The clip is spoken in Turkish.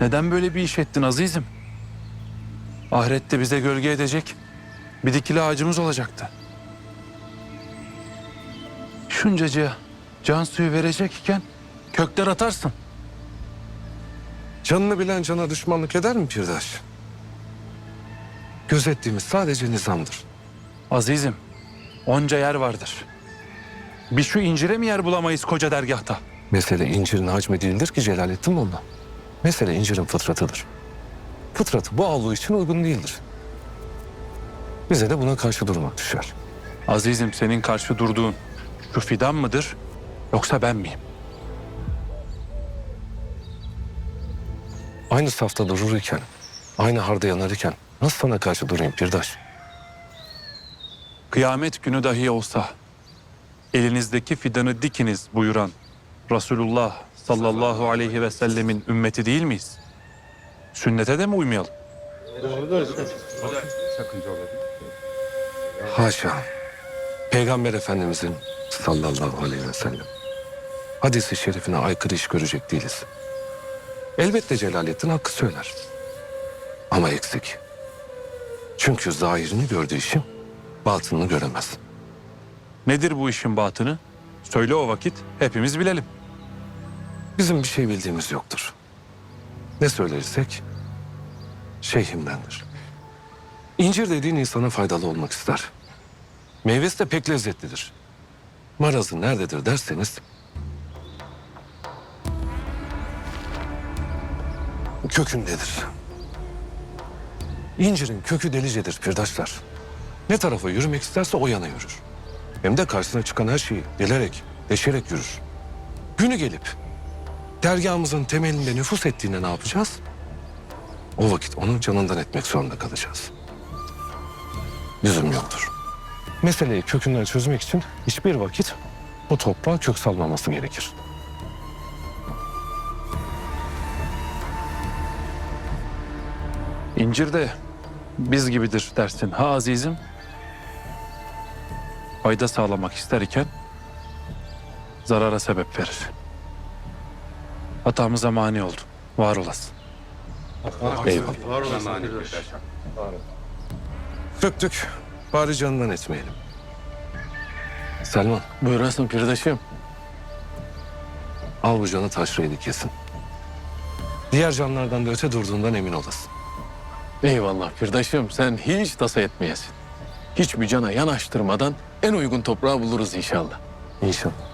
Neden böyle bir iş ettin azizim? Ahirette bize gölge edecek bir dikili ağacımız olacaktı. Şuncacığa can suyu verecek iken kökler atarsın. Canını bilen cana düşmanlık eder mi Pirdaş? Gözettiğimiz sadece nizamdır. Azizim, onca yer vardır. Bir şu incire mi yer bulamayız koca dergahta? Mesele incirin hacmi değildir ki Celalettin Molla. Mesele incirin fıtratıdır. Fıtratı bu avlu için uygun değildir. Bize de buna karşı durmak düşer. Azizim senin karşı durduğun şu fidan mıdır yoksa ben miyim? Aynı safta durur iken, aynı harda yanar iken nasıl sana karşı durayım Pirdaş? Kıyamet günü dahi olsa elinizdeki fidanı dikiniz buyuran Resulullah sallallahu aleyhi ve sellemin ümmeti değil miyiz? Sünnete de mi uymayalım? Haşa. Peygamber Efendimizin sallallahu aleyhi ve sellem hadisi şerifine aykırı iş görecek değiliz. Elbette Celalettin hakkı söyler. Ama eksik. Çünkü zahirini gördüğü işin batınını göremez. Nedir bu işin batını? Söyle o vakit hepimiz bilelim. Bizim bir şey bildiğimiz yoktur. Ne söylersek şeyhimdendir. İncir dediğin insana faydalı olmak ister. Meyvesi de pek lezzetlidir. Marazı nerededir derseniz... Kökündedir. İncirin kökü delicedir pirdaşlar. Ne tarafa yürümek isterse o yana yürür. Hem de karşısına çıkan her şeyi delerek, deşerek yürür. Günü gelip dergahımızın temelinde nüfus ettiğinde ne yapacağız? O vakit onu canından etmek zorunda kalacağız. Lüzum yoktur. Meseleyi kökünden çözmek için hiçbir vakit bu toprağa kök salmaması gerekir. İncir de biz gibidir dersin ha azizim? Fayda sağlamak ister iken zarara sebep verir. Hatamıza mani oldu. Var olasın. Eyvallah. Söktük. Bari canından etmeyelim. Selman Buyurasın pirdaşım. al bu canı taşraydı kesin. Diğer canlardan da öte durduğundan emin olasın. Eyvallah Firdaşım sen hiç tasa etmeyesin. Hiçbir cana yanaştırmadan en uygun toprağı buluruz inşallah. İnşallah.